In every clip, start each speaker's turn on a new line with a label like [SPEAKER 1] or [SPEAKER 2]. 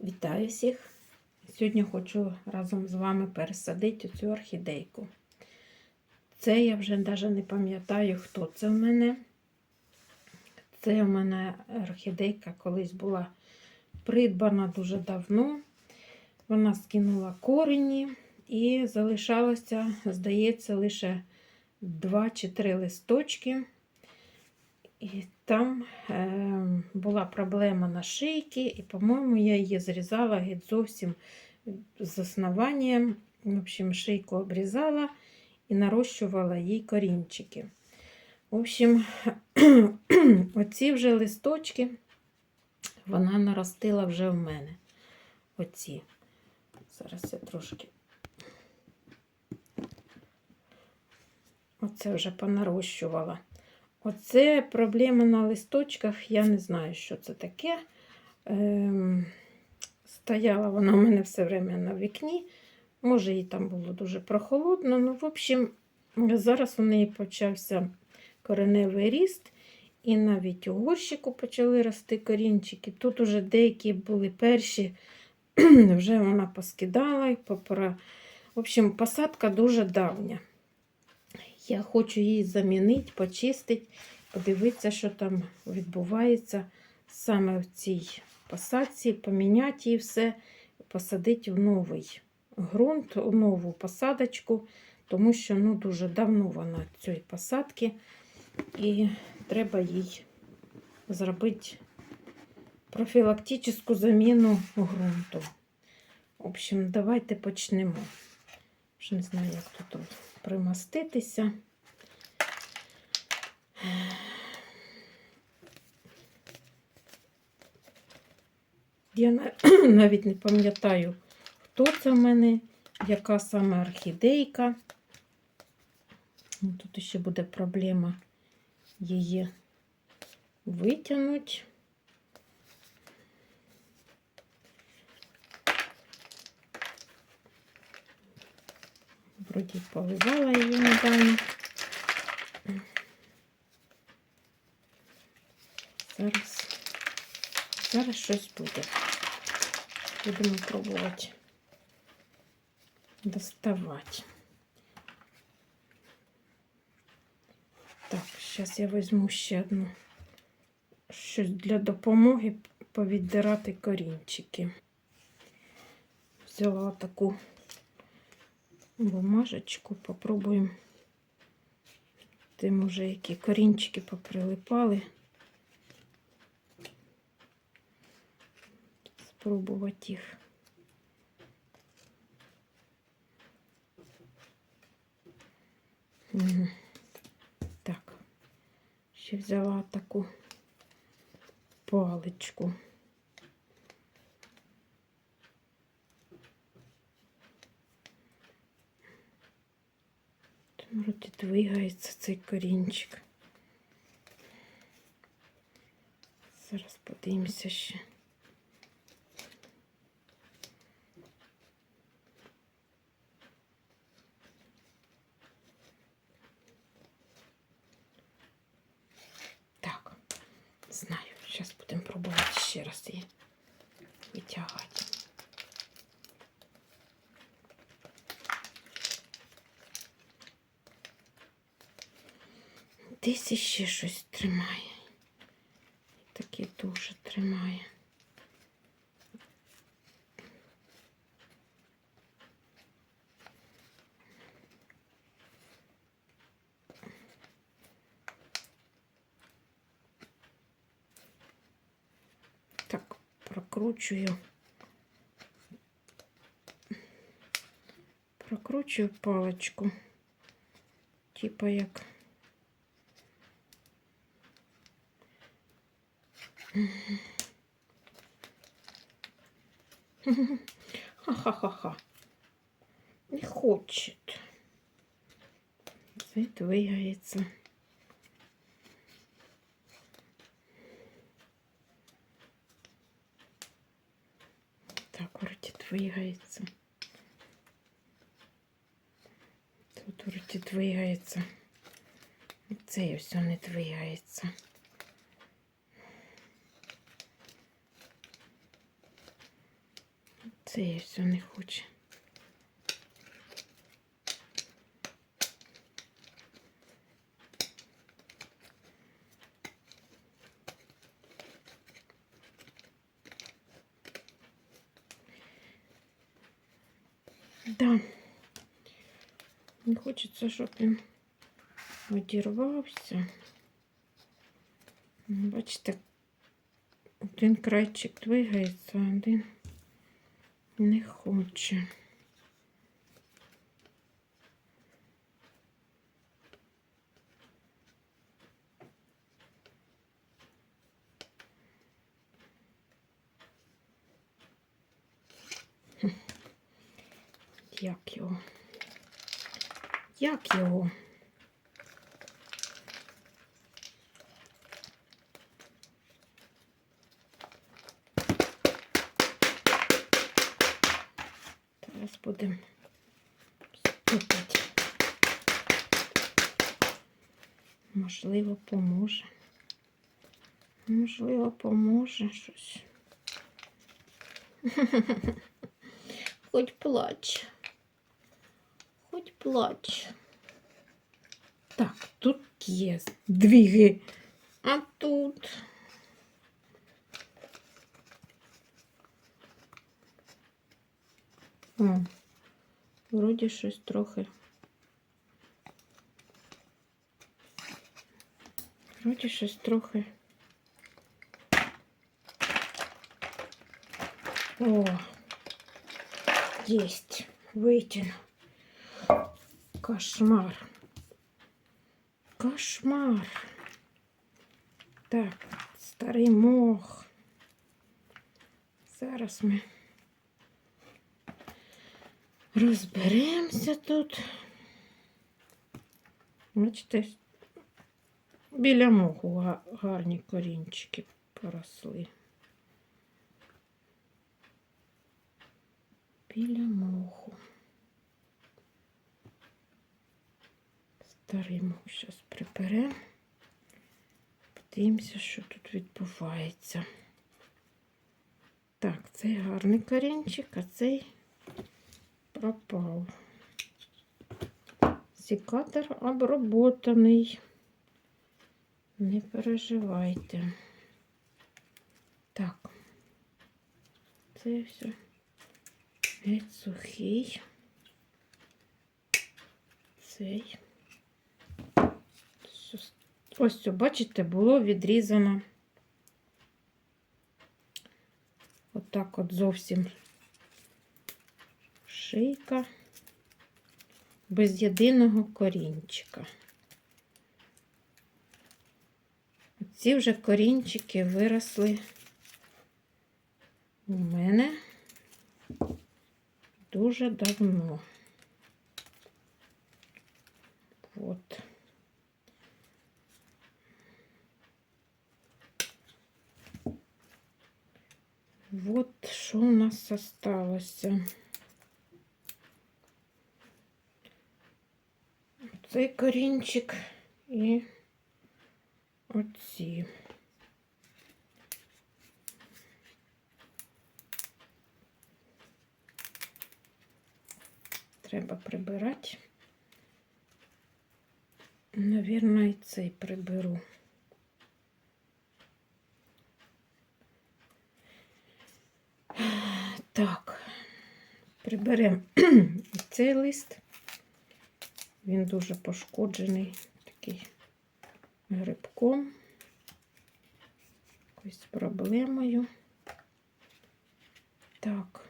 [SPEAKER 1] Вітаю всіх! Сьогодні хочу разом з вами пересадити цю орхідейку. Це я вже навіть не пам'ятаю, хто це в мене. Це в мене орхідейка колись була придбана дуже давно. Вона скинула корені і залишалося, здається, лише 2 чи 3 листочки. І там е, була проблема на шийці, і, по-моєму, я її зрізала геть зовсім з основанням. В общем, шийку обрізала і нарощувала їй корінчики. В общем, оці вже листочки вона наростила вже в мене. Оці. Зараз я трошки. Оце вже понарощувала. Оце проблема на листочках, я не знаю, що це таке. Ем, стояла вона у мене все время на вікні. Може, їй там було дуже прохолодно. Ну, в общем, зараз у неї почався кореневий ріст, і навіть у горщику почали рости корінчики. Тут уже деякі були перші, вже вона поскидала. і Попора... В общем, посадка дуже давня. Я хочу її замінити, почистити, подивитися, що там відбувається саме в цій посадці, поміняти її все, посадити в новий ґрунт, у нову посадочку, тому що ну, дуже давно вона цієї посадки, і треба їй зробити профілактичну заміну ґрунту. В общем, давайте почнемо. Вже не знаю, як тут примоститися. Я навіть не пам'ятаю, хто це в мене, яка саме орхідейка. Тут ще буде проблема її витягнути. Вроді поливала її недавно. Зараз, зараз щось буде. Будемо пробувати доставати. Так, зараз я візьму ще одну щось для допомоги повіддирати корінчики. Взяла таку бумажечку, попробуємо. Тим уже які корінчики поприлипали. Спробувати їх. Так, ще взяла таку паличку. Вроді двигається цей корінчик. Зараз подивимося ще. Так, знаю, зараз будемо пробувати ще раз її витягати. Десь іще щось тримає. Таке дуже тримає. Так, прокручую. Прокручую паличку. Типа як. Ха-ха-ха-ха. Не хочет. Це двигається. Так, вроде двигається. Тут вроде двигається. Це все не двигається. Це все не хоче. Да. Не хочеться, щоб він одірвався. Бачите, один крайчик двигається, один не хоче. Як його? Як його? Зараз будемо стукати. Можливо, поможе. Можливо, поможе щось. Хоч плач. Хоч плач. Так, тут є двіги. А тут. О, вроді щось трохи. Вроді щось трохи. О, єсть, витягну. Кошмар. Кошмар. Так, старий мох. Зараз ми Розберемося тут. Бачите, біля моху гарні корінчики поросли. Біля моху. Старий мох зараз приберемо. Подивимося, що тут відбувається. Так, цей гарний корінчик, а цей пропав. Секатор обработаний. Не переживайте. Так, це все геть сухий. Цей. Ось, це, бачите, було відрізано. Отак от зовсім шийка без єдиного корінчика. Ці вже корінчики виросли у мене дуже давно. От. Вот що у нас осталося. Цей корінчик і оці. Треба прибирати. Навірно, і цей приберу. Так, приберемо цей лист. Він дуже пошкоджений, такий грибком, якоюсь проблемою. Так,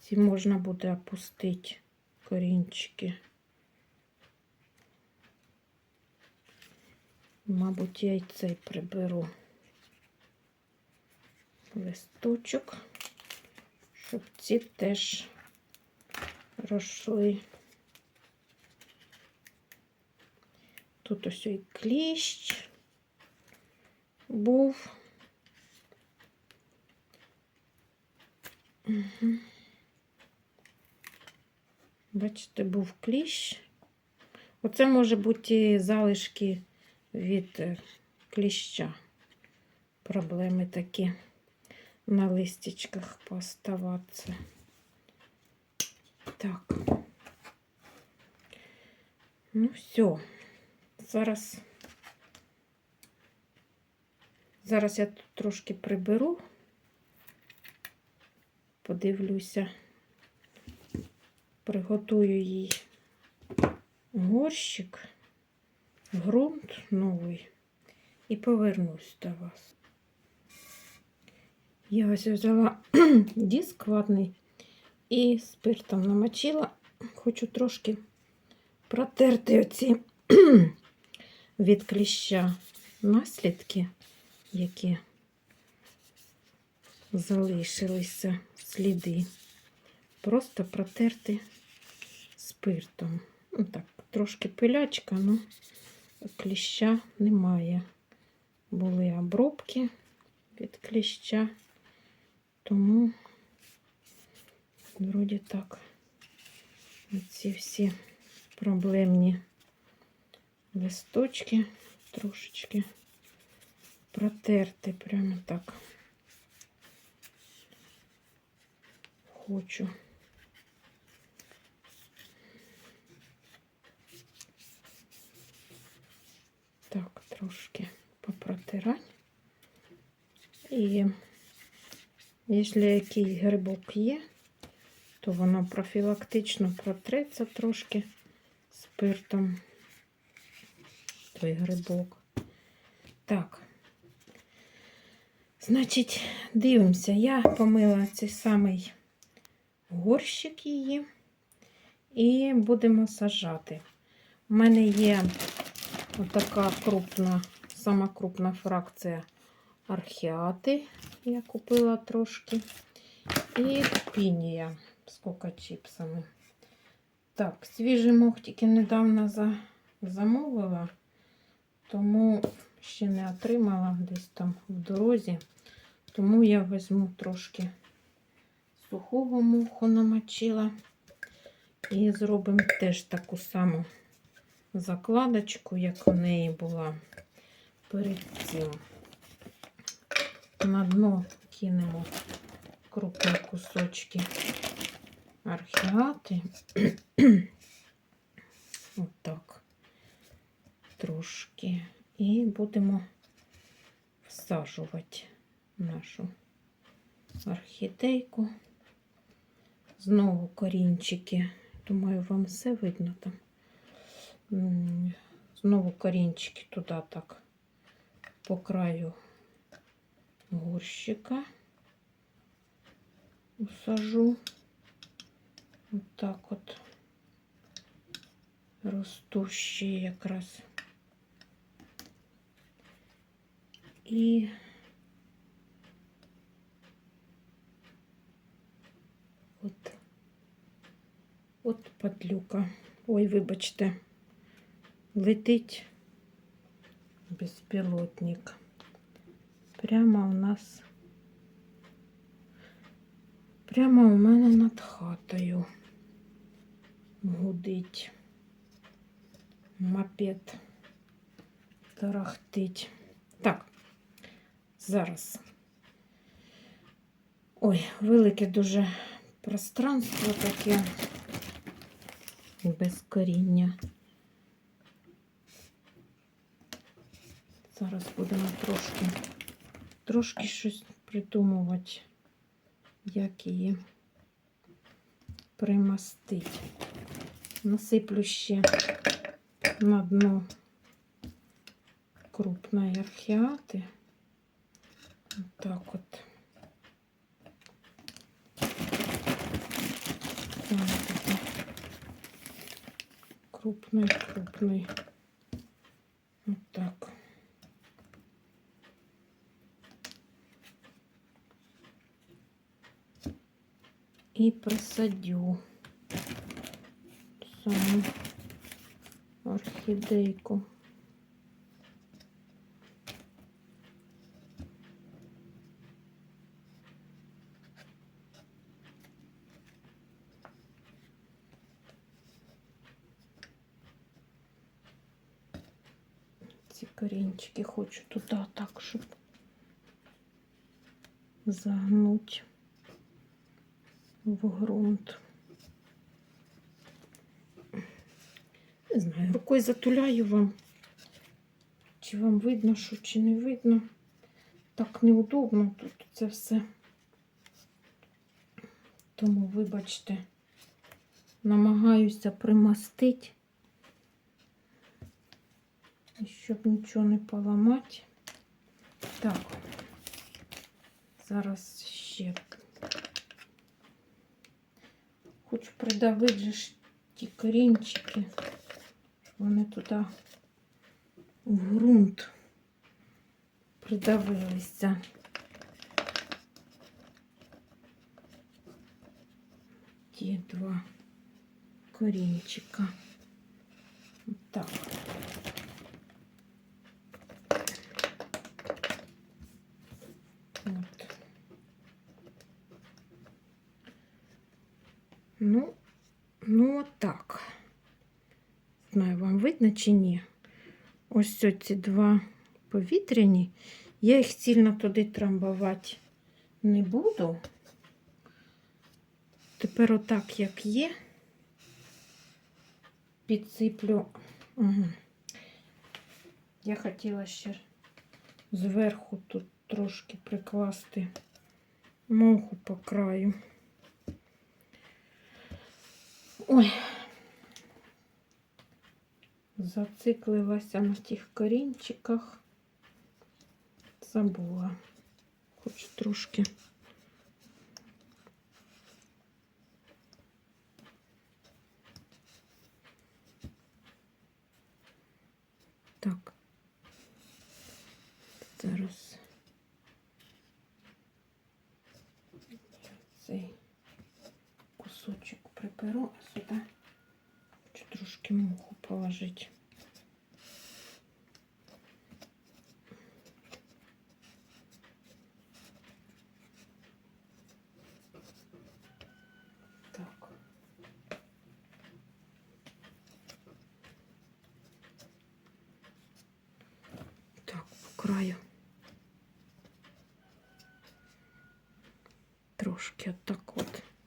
[SPEAKER 1] ці можна буде опустити корінчики. Мабуть, я й цей приберу листочок, щоб ці теж росли. Тут ось і кліщ був. Угу. Бачите, був кліщ. Оце може бути залишки від е, кліща. Проблеми такі. на листячках пооставатися. Так. Ну, все. Зараз. Зараз я тут трошки приберу, подивлюся, приготую їй горщик, ґрунт новий і повернусь до вас. Я ось взяла диск ватний і спиртом намочила. Хочу трошки протерти оці від кліща наслідки, які залишилися сліди. Просто протерти спиртом. Ну так, трошки пилячка, але кліща немає. Були обробки від кліща, тому вроді так ці всі проблемні листочки трошечки протерти прямо так. Хочу. Так, трошки попротирати. І якщо який грибок є, то воно профілактично протреться трошки спиртом той грибок. Так, значить, дивимося, я помила цей самий горщик її і будемо сажати. У мене є отака крупна, сама крупна фракція архіати. Я купила трошки. І пінія з кока-чіпсами. Так, свіжий мох тільки недавно за... замовила, тому ще не отримала десь там в дорозі. Тому я візьму трошки сухого муху намочила. І зробимо теж таку саму закладочку, як у неї була перед цим. На дно кинемо крупні кусочки архіати. Отак. Трошки. І будемо всаджувати нашу орхідейку. Знову корінчики. Думаю, вам все видно там. Знову корінчики туди так по краю горщика усажу. Отак от ростущі якраз. І от, от падлюка. Ой, вибачте, летить безпілотник. Прямо у нас Прямо у мене над хатою гудить. Мопед тарахтить. Так, зараз. Ой, велике дуже пространство таке без коріння. Зараз будемо трошки, трошки щось придумувати як її примастити. Насиплю ще на дно крупної архіати. Так от. Крупний, крупний. Отак. і присадю саму орхідейку. Корінчики хочу туди так, щоб загнуть в ґрунт. Не знаю, рукою затуляю вам. Чи вам видно, що чи не видно. Так неудобно тут це все. Тому, вибачте, намагаюся примастити, щоб нічого не поламати. Так, зараз ще хочу придавити же ті корінчики, вони туди в ґрунт придавилися. Ті два корінчика. Так. От. Ну, ну так. Знаю, вам видно чи ні. Ось ці два повітряні. Я їх сильно туди трамбувати не буду. Тепер отак, як є, підсиплю. Угу. Я хотіла ще зверху тут трошки прикласти моху по краю. Ой, зациклилася на тих корінчиках. Забула. Хоч трошки. Так. Зараз цей кусочок приберу, а сюди хочу трошки муху положити. Так. Так, по краю. Трошки отак от. Угу.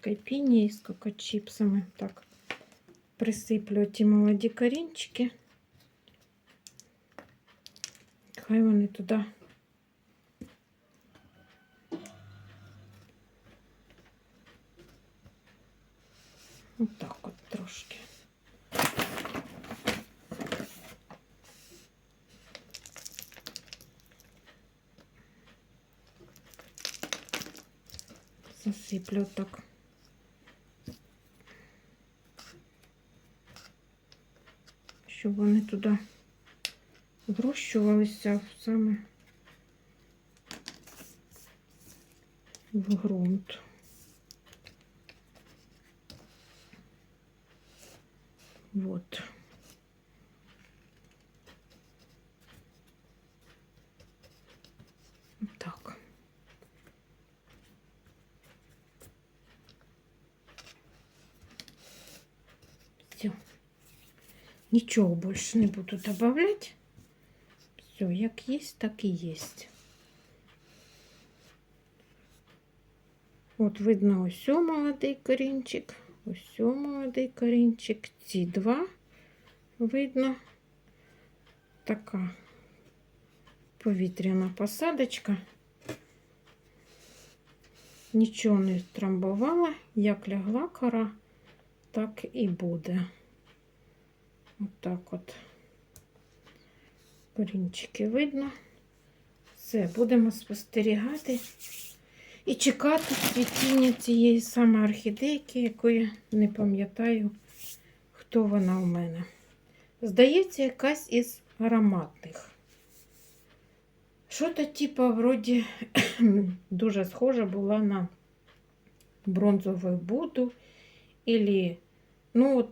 [SPEAKER 1] цією мілкою піні з кокочіпсами. Так, присиплю ті молоді корінчики. Хай вони туди. Отак от трошки. Засиплю так. Щоб вони туди врощувалися саме в ґрунт. Вот. Так. Все. Ничего больше не буду добавлять. Все, як есть, так и есть. От видно ось молодий корінчик, ось молодий корінчик. Ці два видно така повітряна посадочка. Нічого не трамбувала, як лягла кора, так і буде. Отак от корінчики видно. Все, будемо спостерігати і чекати цвітіння цієї саме орхідейки, якої не пам'ятаю, хто вона у мене. Здається, якась із ароматних. Що-то, типу, вроді, дуже схожа була на бронзову буду ілі, ну, от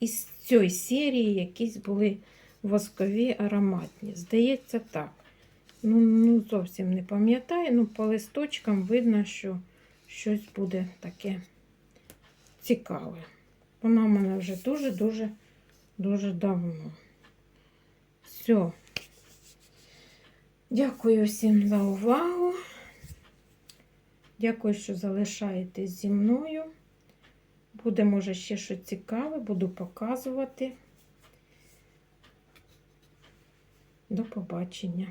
[SPEAKER 1] із цієї серії якісь були воскові ароматні. Здається, так. Ну, ну зовсім не пам'ятаю, ну по листочкам видно, що щось буде таке цікаве. Вона в мене вже дуже-дуже дуже давно. Все. Дякую всім за увагу. Дякую, що залишаєтесь зі мною. Буде, може, ще щось цікаве, буду показувати. До побачення.